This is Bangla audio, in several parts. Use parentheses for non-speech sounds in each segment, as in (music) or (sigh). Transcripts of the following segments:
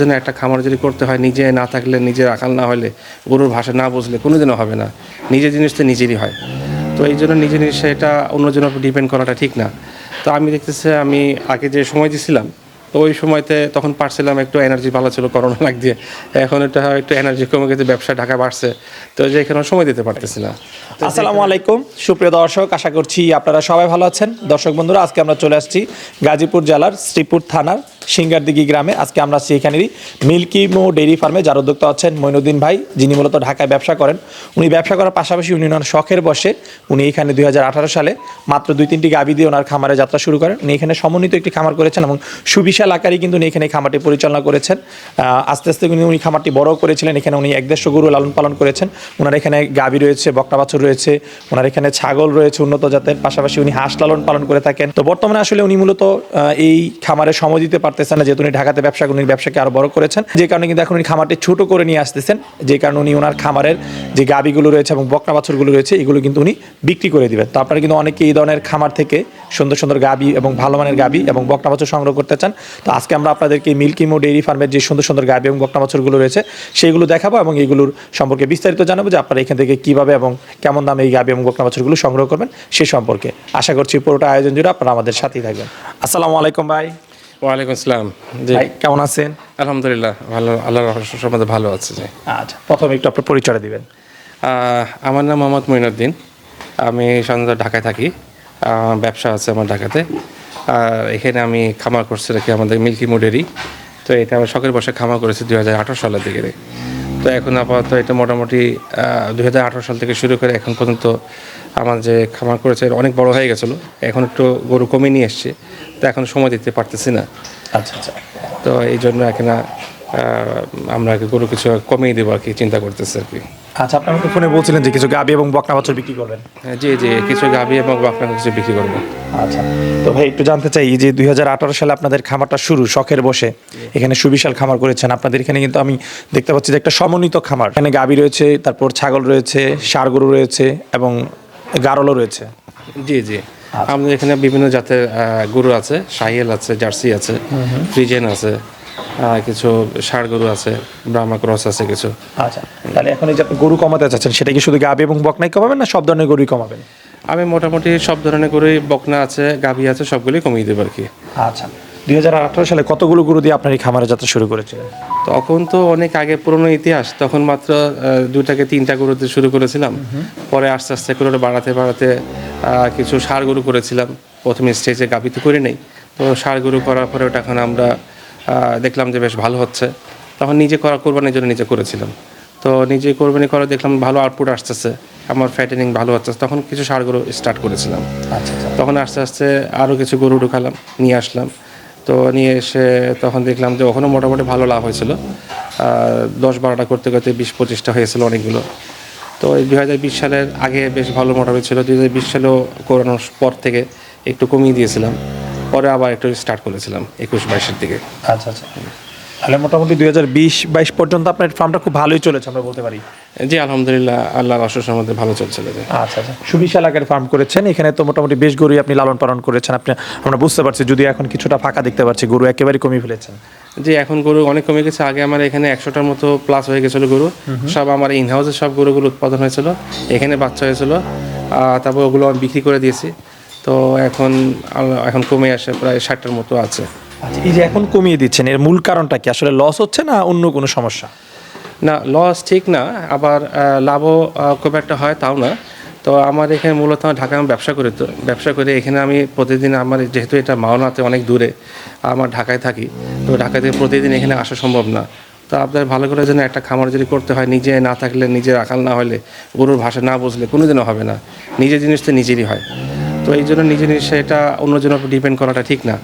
যেন একটা খামার যদি করতে হয় নিজে না থাকলে নিজে আকাল না হলে গরুর ভাষা না বুঝলে কোনো দিনও হবে না। নিজের জিনিস তো নিজেরই হয়। তো এই জন্য নিজের জিনিস এটা অন্যজনের উপর ডিপেন্ড করাটা ঠিক না। তো আমি দেখতেছি আমি আগে যে সময় দিছিলাম তো ওই সময়তে তখন পারছিলাম একটু এনার্জি ভালো ছিল করোনা লাগ দিয়ে এখন এটা একটু এনার্জি কমে গেছে ব্যবসা ঢাকা বাড়ছে। তো যে এখানে সময় দিতে পারতেছি না। আসসালামু আলাইকুম সুপ্রিয় দর্শক আশা করছি আপনারা সবাই ভালো আছেন। দর্শক বন্ধুরা আজকে আমরা চলে আসছি গাজীপুর জেলার শ্রীপুর থানার সিঙ্গারদিঘি গ্রামে আজকে আমরা আসছি এখানেরই মিল্কি মো ডেইরি ফার্মে, যার উদ্যোক্তা হচ্ছেন মইনুদ্দিন ভাই, যিনি মূলত ঢাকায় ব্যবসা করেন। উনি ব্যবসা করার পাশাপাশি উনি ওনার শখের বসে উনি এখানে দু হাজার আঠারো সালে মাত্র দুই তিনটি গাবি দিয়ে ওনার খামারে যাত্রা শুরু করেন। উনি এখানে সমন্বিত একটি খামার করেছেন এবং সুবিশাল আকারে কিন্তু উনি এখানে খামারটি পরিচালনা করেছেন। আস্তে আস্তে উনি উনি খামারটি বড় করেছিলেন। এখানে উনি একদেড়শো গরু লালন পালন করেছেন। ওনার এখানে গাবি রয়েছে বকটা বাছুর রয়েছে ওনার এখানে ছাগল রয়েছে উন্নত জাতের। পাশাপাশি উনি হাঁস লালন পালন করে থাকেন। তো বর্তমানে আসলে উনি মূলত এই খামারে সময় দিতে পারতেছেন না, যেহেতু উনি ঢাকাতে ব্যবসা উনি ব্যবসাকে আরও বড় করেছেন। যে কারণে কিন্তু এখন উনি খামারটি ছোট করে নিয়ে আসতেছেন। যে কারণে উনি ওনার খামারের যে গাবিগুলো রয়েছে এবং বকনা বাছুরগুলো রয়েছে, এগুলো কিন্তু উনি বিক্রি করে দিবেন। তো আপনারা কিন্তু অনেকে এই ধরনের খামার থেকে সুন্দর সুন্দর গাবি এবং ভালো মানের গাবি এবং বকনা বাছর সংগ্রহ করতে চান। তো আজকে আমরা আপনাদেরকে মিল্কি মো ডেইরি ফার্মের যে সুন্দর সুন্দর গাবি এবং বকনা বাছুরগুলো রয়েছে সেইগুলো দেখাবো এবং এইগুলোর সম্পর্কে বিস্তারিত জানাব যে আপনারা এখান থেকে কীভাবে এবং কেমন দামে এই গাবি এবং বকনা বাছুরগুলো সংগ্রহ করবেন, সে সম্পর্কে। আশা করছি পুরোটা আয়োজন জুড়ে আপনারা আমাদের সাথেই থাকবেন। আসসালামু আলাইকুম ভাই। ওয়ালাইকুম আসসালাম। জি। কেমন আছেন? আলহামদুলিল্লাহ ভালো আল্লাহর সম্বন্ধে ভালো আছে জি। আচ্ছা প্রথমে একটু আপনার পরিচয় দিবেন। আমার নাম মোহাম্মদ মঈনুদ্দিন। আমি সাধারণত ঢাকায় থাকি। ব্যবসা আছে আমার ঢাকাতে। আর এখানে আমি খামার করছি রাখি আমাদের মিল্কি মুডেরই। তো এটা আমি শখের বসে খামার করেছি দুই হাজার আঠারো সালের দিকে। তো এখন আপাতত এটা মোটামুটি দু হাজার আঠারো সাল থেকে শুরু করে এখন পর্যন্ত আমার যে খামার করেছে অনেক বড় হয়ে গেছিল। এখন একটু গরু কমে নিয়ে এসছে তো এখন সময় দিতে পারতেছি না। আচ্ছা আচ্ছা। তো এই জন্য এখন আমরা গরু কিছু কমিয়ে দেবো আর কি চিন্তা করতেছি আর কি। আচ্ছা আপনি আমাকে ফোনে বলছিলেন যে কিছু গাবি এবং বকনা বাছুর বিক্রি করবেন। হ্যাঁ, জি জি কিছু গাভি এবং বাকনা কিছু বিক্রি করব। আচ্ছা তো ভাই একটু জানতে চাই যে দুই সালে আপনাদের খামারটা শুরু শখের বসে এখানে সুবিশাল খামার করেছেন। আপনাদের এখানে কিন্তু আমি দেখতে পাচ্ছি যে একটা সমন্বিত খামার। এখানে গাবি রয়েছে তারপর ছাগল রয়েছে ষাড় গরু রয়েছে এবং গারলও রয়েছে। জি জি। আমাদের এখানে বিভিন্ন জাতের গরু আছে সাহিয়েল আছে জার্সি আছে ফ্রিজেন আছে। কিছু ষাড় গরু আছে ব্রাহ্মা ক্রস আছে কিছু। আচ্ছা তাহলে এখন এই যে আপনি গরু কমাতে চাচ্ছেন সেটা কি শুধু গাবি এবং বকনাই কমাবেন না সব ধরনের গরুই কমাবেন? আমি মোটামুটি সব ধরনের গরুই বকনা আছে গাভি আছে সবগুলোই কমিয়ে দেবো আর কি। আচ্ছা দুই সালে কতগুলো গরু দিয়ে আপনার এই খামারে যাত্রা শুরু করেছিলেন? তখন তো অনেক আগে পুরনো ইতিহাস তখন মাত্র দুটাকে তিনটা গরু দিয়ে শুরু করেছিলাম। পরে আস্তে আস্তে করে বাড়াতে বাড়াতে আহ, কিছু সার গরু করেছিলাম। প্রথমে স্টেজে গাভি তো করে নেই। তো সার গরু করার পরে ওটা এখন আমরা দেখলাম যে বেশ ভালো হচ্ছে। তখন নিজে করা কোরবানির জন্য নিজে করেছিলাম। তো নিজে কোরবানি করা দেখলাম ভালো আউটপুট আসতেছে আমার ফ্যাটেনিং ভালো হচ্ছে। তখন কিছু সার গরু স্টার্ট করেছিলাম। আচ্ছা আচ্ছা। তখন আস্তে আস্তে আরও কিছু গরু ঢুকালাম নিয়ে আসলাম। তো নিয়ে এসে তখন দেখলাম যে ওখানেও মোটামুটি ভালো লাভ হয়েছিল। দশ বারোটা করতে করতে বিশ পঁচিশটা হয়েছিল অনেকগুলো। তো এই দুই হাজার বিশ সালের আগে বেশ ভালো মোটামুটি ছিল। দু হাজার বিশ সালেও করানোর পর থেকে একটু কমিয়ে দিয়েছিলাম। পরে আবার একটু স্টার্ট করেছিলাম একুশ বাইশের দিকে। আচ্ছা আচ্ছা। তাহলে মোটামুটি দুই হাজার বিশ বাইশ পর্যন্ত আপনার ফার্মটা খুব ভালোই চলেছে আমরা বলতে পারি। জি আলহামদুলিল্লাহ আল্লাহর অসুস মধ্যে ভালো চলছিল যে আচ্ছা আচ্ছা। সুবিশাল আকারে ফার্ম করেছেন এখানে তো মোটামুটি বেশ গরুই আপনি লালন পালন করেছেন আপনি আমরা বুঝতে পারছি যদি এখন কিছুটা ফাঁকা দেখতে পাচ্ছি গরু একেবারে কমিয়ে ফেলেছেন। যে এখন গরু অনেক কমে গেছে আগে আমার এখানে একশোটার মতো প্লাস হয়ে গেছিল গরু। সব আমার ইন হাউসে সব গরুগুলো উৎপাদন হয়েছিল এখানে বাচ্চা হয়েছিল তারপর ওগুলো আমি বিক্রি করে দিয়েছি। তো এখন এখন কমে আসে প্রায় ষাটটার মতো আছে। আচ্ছা এই যে এখন কমিয়ে দিচ্ছেন এর মূল কারণটা কি? আসলে লস হচ্ছে না অন্য কোনো সমস্যা? না লস ঠিক না আবার লাভও খুব একটা হয় তাও না। তো আমার এখানে মূলত আমার ঢাকায় আমি ব্যবসা করি তো ব্যবসা করে। এখানে আমি প্রতিদিন আমার যেহেতু এটা মাওনাতে অনেক দূরে আমার ঢাকায় থাকি। তো ঢাকা থেকে প্রতিদিন এখানে আসা সম্ভব না। তো আপনার ভালো করে যেন একটা খামার যদি করতে হয় নিজে না থাকলে নিজের আকাল না হলে গরুর ভাষা না বুঝলে কোনো দিনও হবে না। নিজের জিনিস তো নিজেরই হয়। তো এই জন্য নিজে নিজে এটা অন্যজনের উপর ডিপেন্ড করাটা ঠিক না।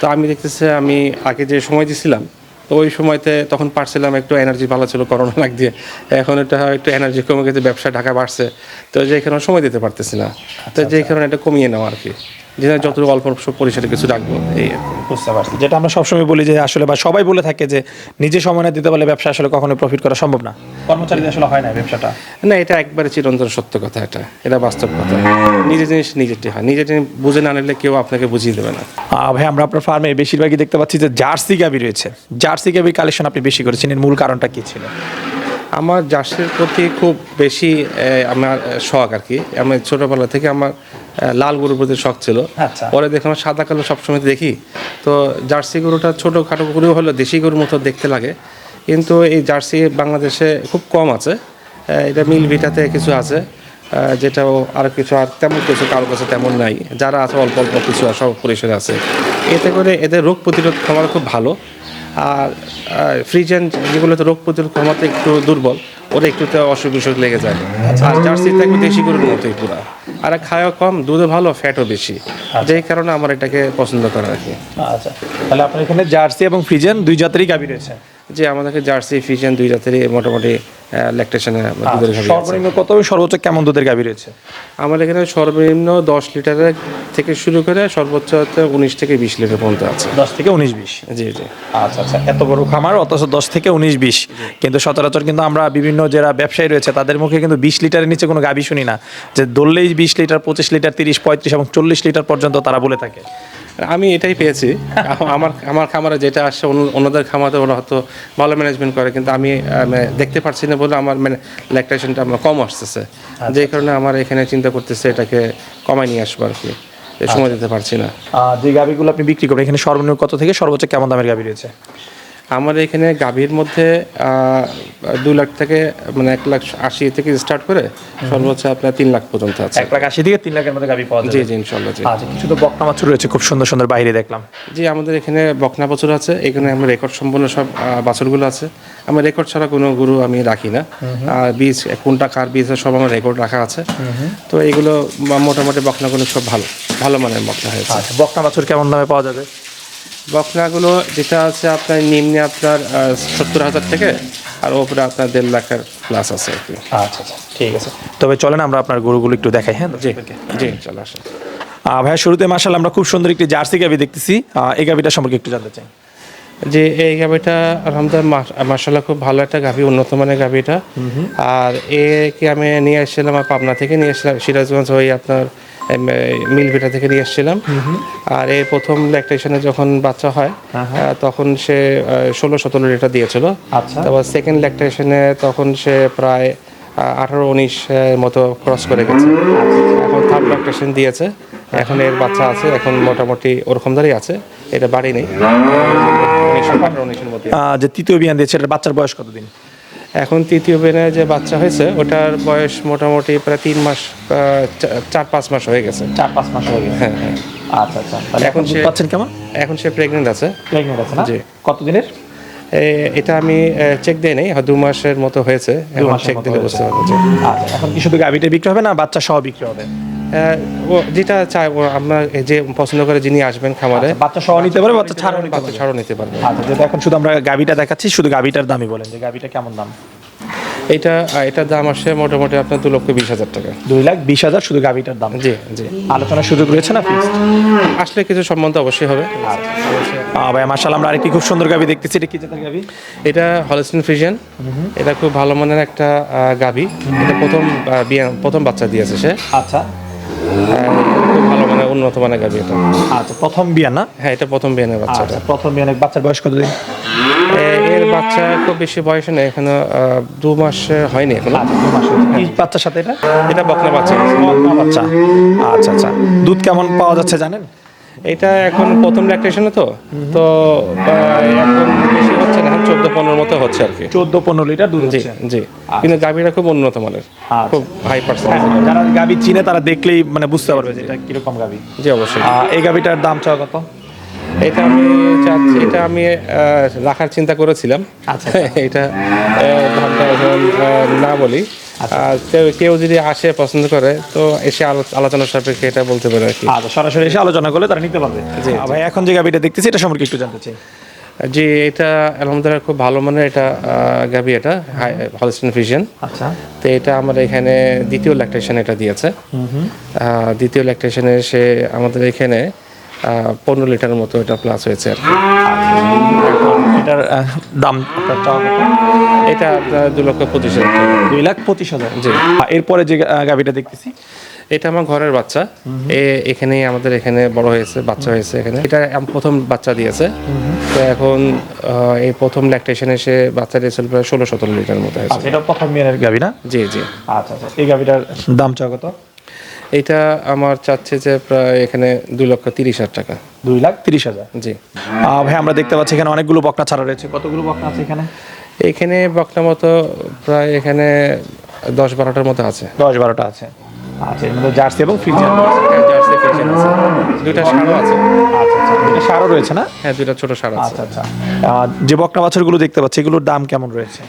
তো আমি দেখতেছি আমি আগে যে সময় দিছিলাম তো ওই সময়তে তখন পারছিলাম একটু এনার্জি ভালো ছিল করোনা (laughs) লাগ দিয়ে এখন এটা একটু এনার্জি কমে গেছে ব্যবসা ঢাকা বাড়ছে। তো যে কারণে সময় দিতে পারতেছি না। তো যে কারণে এটা কমিয়ে নেওয়া আর কি। যে যত অল্প অল্প পরিসরে কিছু রাখব এই বুঝতে পারছি। যেটা আমরা সবসময় বলি যে আসলে বা সবাই বলে থাকে যে নিজে সময় না দিতে পারলে ব্যবসা আসলে কখনো প্রফিট করা সম্ভব না। কর্মচারীদের আসলে হয় না ব্যবসাটা? না এটা একবারে চিরন্তন সত্য কথা এটা। এটা বাস্তব কথা। নিজের জিনিস নিজেরটি হয়। নিজের জিনিস বুঝে না নিলে কেউ আপনাকে বুঝিয়ে দেবে না। ভাই আমরা আপনার ফার্মে বেশিরভাগই দেখতে পাচ্ছি যে জার্সি গাবি রয়েছে। জার্সি গাবি কালেকশন আপনি বেশি করেছেন। এর মূল কারণটা কী ছিল? আমার জার্সির প্রতি খুব বেশি আমার শখ আর কি। আমি ছোটোবেলা থেকে আমার লাল গরুর প্রতি শখ ছিল। আচ্ছা। পরে দেখলাম সাদা কালো সবসময় দেখি। তো জার্সি গরুটা ছোটো খাটো গরু হলো দেশি গরুর মতো দেখতে লাগে। কিন্তু এই জার্সি বাংলাদেশে খুব কম আছে। এটা মিল ভিটাতে কিছু আছে। যেটাও আর কিছু আর তেমন কিছু কারও কাছে তেমন নাই। যারা আছে অল্প অল্প কিছু সব পরিসরে আছে। এতে করে এদের রোগ প্রতিরোধ ক্ষমতা খুব ভালো। আর ফ্রিজেন যেগুলোতে রোগ প্রতিরোধ ক্ষমতা একটু দুর্বল ওরা একটুতে অসুখ বিসুখ লেগে যায়। আর জার্সি থাকবে দেশি গরুর মতোই পুরা। আর খায়ও কম দুধও ভালো ফ্যাটও বেশি। যেই কারণে আমার এটাকে পছন্দ করা আর কি। আচ্ছা। তাহলে আপনার এখানে জার্সি এবং ফ্রিজেন দুই জাতেরই গাবি রয়েছে। যে আমাদেরকে জার্সি ফ্রিজেন দুই জাতেরই মোটামুটি ল্যাকটেশনে দুধের গাভী সর্বনিম্ন কত সর্বোচ্চ কেমন দুধের গাবি রয়েছে? আমার এখানে সর্বনিম্ন দশ লিটারের থেকে শুরু করে সর্বোচ্চ উনিশ থেকে বিশ লিটার পর্যন্ত আছে। দশ থেকে উনিশ বিশ? জি জি। আচ্ছা আচ্ছা এত বড় খামার অথচ দশ থেকে উনিশ বিশ। কিন্তু সচরাচর কিন্তু আমরা বিভিন্ন যারা ব্যবসায়ী রয়েছে তাদের মুখে কিন্তু বিশ লিটারের নিচে কোনো গাবি শুনি না। যে ধরলেই বিশ লিটার পঁচিশ লিটার তিরিশ পঁয়ত্রিশ এবং চল্লিশ লিটার পর্যন্ত তারা বলে থাকে। আমি এটাই পেয়েছি। আমার আমার খামারে যেটা আসছে অন্য- অন্যদের খামারে ওরা হয়তো ভালো ম্যানেজমেন্ট করে কিন্তু আমি মানে দেখতে পারছি না বলে আমার মানে ল্যাকটেশনটা আমার কম আসতেছে। যে কারণে আমার এখানে চিন্তা করতেছে এটাকে কমায় নিয়ে আসব আর কি সময় দিতে পারছি না। যে গাবিগুলো আপনি বিক্রি করবেন এখানে সর্বনিম্ন কত থেকে সর্বোচ্চ কেমন দামের গাবি রয়েছে? আমার এখানে গাভীর মধ্যে দু লাখ থেকে মানে এক লাখ আশি থেকে স্টার্ট করে সর্বোচ্চ আপনার তিন লাখ পর্যন্ত আছে। এক লাখ আশি থেকে তিন লাখের মধ্যে গাভী পাওয়া যায় জি ইনশাল্লাহ জি। আচ্ছা কিছু তো বকনা মাছ রয়েছে খুব সুন্দর সুন্দর বাইরে দেখলাম। জি আমাদের এখানে বকনা বছর আছে এখানে আমার রেকর্ড সম্পন্ন সব বাছুরগুলো আছে। আমার রেকর্ড ছাড়া কোনো গরু আমি রাখি না। আর বীজ কোনটা কার বীজ সব আমার রেকর্ড রাখা আছে। তো এগুলো মোটামুটি বকনাগুলো সব ভালো ভালো মানের বকনা হয়েছে। আচ্ছা বকনা বাছুর কেমন দামে পাওয়া যাবে? বকনাগুলো যেটা আছে আপনার নিম্নে আপনার সত্তর হাজার থেকে আর ওপরে আপনার দেড় লাখের প্লাস আছে আর কি। আচ্ছা আচ্ছা ঠিক আছে। তবে চলেন আমরা আপনার গরুগুলো একটু দেখাই হ্যাঁ জি। জি চলে আসেন। ভাইয়া শুরুতে মার্শাল আমরা খুব সুন্দর একটি জার্সি গাবি দেখতেছি। এই গাবিটা সম্পর্কে একটু জানতে চাই। যে এই গাভিটা আলহামদুলিল্লাহ মার্শাল্লাহ খুব ভালো একটা গাভি উন্নত মানের গাভিটা। আর একে আমি নিয়ে এসেছিলাম আমার পাবনা থেকে নিয়ে এসেছিলাম সিরাজগঞ্জ হয়ে আপনার মিলভিটা থেকে নিয়ে এসেছিলাম আর এই প্রথম ল্যাকটেশনে যখন বাচ্চা হয় আহ, তখন সে ষোলো সতেরো লিটার দিয়েছিল। আচ্ছা। তারপর সেকেন্ড ল্যাকটেশনে তখন সে প্রায় আঠারো উনিশ মতো ক্রস করে গেছে। এখন থার্ড ল্যাকটেশন দিয়েছে। এখন এর বাচ্চা আছে। এখন মোটামুটি ওরকম দাঁড়িয়ে আছে। এটা বাড়ি নেই। যে তৃতীয় বিয়ান দিয়েছে এটার বাচ্চার বয়স কতদিন? এখন তৃতীয় বেনে যে বাচ্চা হয়েছে ওটার বয়স মোটামুটি প্রায় তিন মাস চার পাঁচ মাস হয়ে গেছে। চার পাঁচ মাস হয়ে গেছে। হ্যাঁ হ্যাঁ। আচ্ছা আচ্ছা। তাহলে এখন সে- পাচ্ছেন কেমন? এখন সে প্রেগনেন্ট আছে। প্রেগনেন্ট আছে না? জি। কতদিনের? এটা আমি চেক দিই নাই দু মাসের মতো হয়েছে। এখন চেক দিলে। বুঝতে পারব আচ্ছা এখন কি শুধু গাবিটা বিক্রি হবে না বাচ্চা সহ বিক্রি হবে? যেটা চাই এই যে পছন্দ করে যিনি আসবেন খামারে বাচ্চা সহ নিতে পারে বাচ্চা ছাড়াও বাচ্চা পারে ছাড়ও নিতে পারবে। আচ্ছা যেটা এখন শুধু আমরা গাবিটা দেখাচ্ছি শুধু গাবিটার দামই বলেন যে গাবিটা কেমন দাম? এটা এটার দাম আসে মোটামুটি আপনার দু লক্ষ বিশ হাজার টাকা। দুই লাখ বিশ হাজার শুধু গাবিটার দাম? জি জি। আলোচনার সুযোগ রয়েছে না আসলে কিছু সম্বন্ধ অবশ্যই হবে। ভাই মার্শাল আমরা আরেকটি খুব সুন্দর গাবি দেখতেছি এটা কি জাতের গাবি এটা হলস্টিন ফ্রিজিয়ান এটা খুব ভালো মানের একটা গাভী। এটা প্রথম প্রথম বাচ্চা দিয়েছে সে। আচ্ছা। ভালো মানের উন্নত মানের গাভী এটা। আচ্ছা প্রথম বিয়ান না? হ্যাঁ এটা প্রথম বিয়ানের বাচ্চাটা। আচ্ছা প্রথম বিয়ানের বাচ্চার বয়স কতদিন? এর বাচ্চা খুব বেশি বয়স নেই এখনও দু মাস হয়নি এখনও। আচ্ছা দু মাস বাচ্চার সাথে এটা? এটা বকনা বাচ্চা। বকনা বাচ্চা। আচ্ছা আচ্ছা। দুধ কেমন পাওয়া যাচ্ছে জানেন? এটা এখন প্রথম ল্যাকটেশনে তো। তো এখন পনেরো মতো হচ্ছে আর কি। চোদ্দ পনেরো লিটার দুধ জি জি। কিন্তু গাভীটা খুব উন্নত মানের আচ্ছা। খুব হাই পার্সেন্ট হ্যাঁ, যারা গাবি চিনে তারা দেখলেই মানে বুঝতে পারবে যে এটা কীরকম গাবি জি অবশ্যই। এই গাবিটার দাম চাওয়া কত? এটা আমি চাচ্ছি এটা আমি রাখার চিন্তা করেছিলাম। আচ্ছা, (laughs) এটা দামটা এখন না বলি। আচ্ছা। কেউ- যদি আসে পছন্দ করে তো এসে আলো- আলোচনা সাপেক্ষে এটা বলতে পারে আর কি। আচ্ছা সরাসরি এসে আলোচনা করলে তারা নিতে পারবে। ভাই এখন যে গাবিটা দেখতেছি এটা সম্পর্কে একটু জানতে চাই। জি এটা আলহামদুলিল্লাহ খুব ভালো মানের এটা গাবি এটা হলস্টেন ফিজিয়ান আচ্ছা তো এটা আমরা এখানে দ্বিতীয় ল্যাকটেশন এটা দিয়েছে দ্বিতীয় ল্যাকটেশনে সে আমাদের এখানে পনেরো লিটারের মতো এটা প্লাস হয়েছে আর। এটার দাম? এটা দু লক্ষ পঁচিশ হাজার দুই লাখ পঁচিশ হাজার জি। এরপরে যে গাভীটা দেখতেছি এটা আমার ঘরের বাচ্চা। এ এখানেই আমাদের এখানে বড় হয়েছে বাচ্চা হয়েছে এখানে। এটা প্রথম বাচ্চা দিয়েছে। তো এখন এই প্রথম ল্যাকটেশনে এসে বাচ্চা দিয়েছিল প্রায় ষোলো সতেরো লিটার মতো হয়েছে। আচ্ছা এটা প্রথম মেয়ের গাভী না? জি জি। আচ্ছা আচ্ছা এই গাভীটার দাম চাওয়া কত? এটা আমার চাচ্ছে যে প্রায় এখানে দুই লক্ষ তিরিশ হাজার টাকা। দুই লাখ তিরিশ হাজার? জি। ভাই আমরা দেখতে পাচ্ছি এখানে অনেকগুলো বকনা ছাড়া রয়েছে। কতগুলো বকনা আছে এখানে? এখানে বকনা মতো প্রায় এখানে দশ বারোটার মতো আছে। দশ বারোটা আছে। আচ্ছা এর মধ্যে জার্সি এবং ফিজিয়ান হ্যাঁ, জার্সি ফ্রিজিয়ান আছে। দুইটা ষাঁড়ও আছে। আচ্ছা আচ্ছা এটা সারও রয়েছে না? হ্যাঁ দুইটা ছোট সার আছে। আচ্ছা আচ্ছা। যে বকনা বাছরগুলো দেখতে পাচ্ছি এগুলোর দাম কেমন রয়েছে?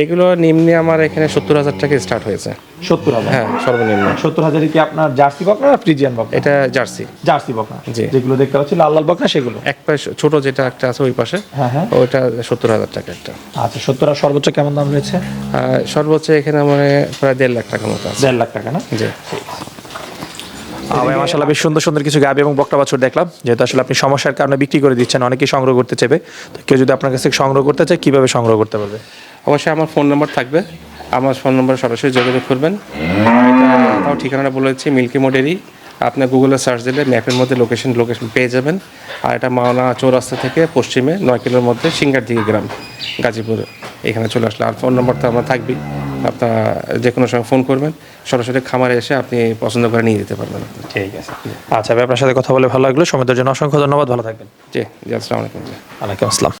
এগুলো নিম্নে আমার এখানে সত্তর হাজার টাকা স্টার্ট হয়েছে। সত্তর হাজার? হ্যাঁ সর্বনিম্ন। সত্তর হাজারে কি আপনার জার্সি বকনা না ফ্রিজিয়ান বকনা? এটা জার্সি। জার্সি বকনা। জি। যেগুলো দেখতে পাচ্ছি লাল লাল বকনা সেগুলো? এক পাশে ছোট যেটা একটা আছে ওই পাশে হ্যাঁ হ্যাঁ। ওইটা সত্তর হাজার টাকা একটা। আচ্ছা সত্তর আর সর্বোচ্চ কেমন দাম রয়েছে? সর্বোচ্চ এখানে মানে প্রায় দেড় লাখ টাকার মতো আছে। দেড় লাখ টাকা না? জি। আমি মাসাল্লাহ বেশ সুন্দর সুন্দর কিছু গাবি এবং বকটা বাছুর দেখলাম। যেহেতু আসলে আপনি সমস্যার কারণে বিক্রি করে দিচ্ছেন অনেকেই সংগ্রহ করতে চাইবে তো কেউ যদি আপনার কাছ সংগ্রহ করতে চায় কীভাবে সংগ্রহ করতে পারবে? অবশ্যই আমার ফোন নাম্বার থাকবে। আমার ফোন নাম্বার সরাসরি যোগাযোগ করবেন। তাও ঠিকানাটা বলে দিচ্ছি মিল্কি মোডেরই আপনি গুগলে সার্চ দিলে ম্যাপের মধ্যে লোকেশন লোকেশন পেয়ে যাবেন। আর এটা মাওনা চৌরাস্তা থেকে পশ্চিমে নয় কিলোর মধ্যে সিঙ্গার দিকে গ্রাম গাজীপুর। এখানে চলে আসলে আর ফোন নাম্বার তো আমার থাকবেই। আপনার যে কোনো সময় ফোন করবেন। সরাসরি খামারে এসে আপনি পছন্দ করে নিয়ে যেতে পারবেন ঠিক আছে। আচ্ছা আপনার সাথে কথা বলে ভালো লাগল। সময়ের জন্য অসংখ্য ধন্যবাদ। ভালো থাকবেন। জি জি আসসালামু আলাইকুম। ওয়ালাইকুম আসসালাম।